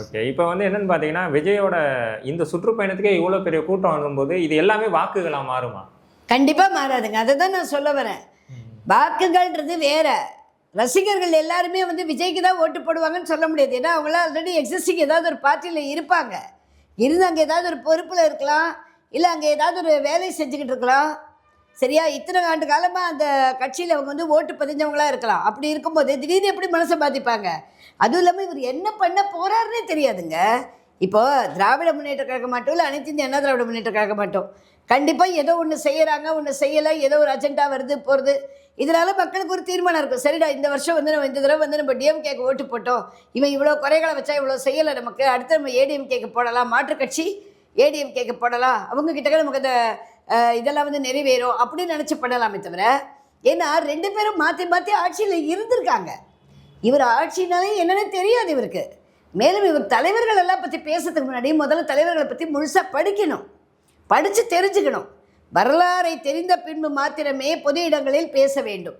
Okay இப்போ வந்து என்னன்னு பார்த்தீங்கன்னா விஜயோட இந்த சுற்றுப்பயணத்துக்கே இவ்வளோ பெரிய கூட்டம் வரும்போது இது எல்லாமே வாக்குகளாக மாறுமா? கண்டிப்பாக மாறாதுங்க. அதை தான் நான் சொல்ல வரேன். வாக்குகள்ன்றது வேற. ரசிகர்கள் எல்லாருமே வந்து விஜய்க்கு தான் ஓட்டு போடுவாங்கன்னு சொல்ல முடியாது. ஏன்னா அவங்களாம் ஆல்ரெடி எக்ஸிஸ்டிங் ஏதாவது ஒரு பார்ட்டியில் இருப்பாங்க. இருந்து அங்கே ஏதாவது ஒரு பொறுப்பில் இருக்கலாம். இல்லை அங்கே ஏதாவது ஒரு வேலை செஞ்சுக்கிட்டு இருக்கலாம். சரியா? இத்தனை ஆண்டு காலமாக அந்த கட்சியில் அவங்க வந்து ஓட்டு பதிஞ்சவங்களா இருக்கலாம். அப்படி இருக்கும்போது திடீர்னு எப்படி மனசை பாதிப்பாங்க? அதுவும் இல்லாமல் இவர் என்ன பண்ண போறாருன்னே தெரியாதுங்க. இப்போ திராவிட முன்னேற்ற கழகம் மாட்டோம் இல்லை அனைத்து இந்திய அண்ணா திராவிட முன்னேற்ற கழகம் மாட்டோம். கண்டிப்பாக ஏதோ ஒன்று செய்கிறாங்க ஒன்று செய்யலை ஏதோ ஒரு அர்ஜென்ட்டாக வருது போகிறது இதனால் மக்களுக்கு ஒரு தீர்மானம் இருக்கும். சரிடா இந்த வருஷம் வந்து நம்ம இந்த தடவை வந்து நம்ம டிஎம்கேக்கு ஓட்டு போட்டோம். இவன் இவ்வளோ குறைகளை வச்சா இவ்வளோ செய்யலை நமக்கு. அடுத்து நம்ம ஏடிஎம்கேக்கு போடலாம். மாற்றுக் கட்சி ஏடிஎம்கேக்கு போடலாம். அவங்க கிட்டக்க நமக்கு அந்த இதெல்லாம் வந்து நிறைவேறும் அப்படின்னு நினச்சி பண்ணலாமே தவிர ஏன்னா ரெண்டு பேரும் மாற்றி மாற்றி ஆட்சியில் இருந்திருக்காங்க. இவர் ஆட்சினாலே என்னன்னு தெரியாது இவருக்கு. மேலும் இவர் தலைவர்கள் எல்லாம் பற்றி பேசுறதுக்கு முன்னாடி முதல்ல தலைவர்களை பற்றி முழுசாக படிக்கணும். படித்து தெரிஞ்சுக்கணும். வரலாறை தெரிந்த பின்பு மாத்திரமே பொது இடங்களில் பேச வேண்டும்.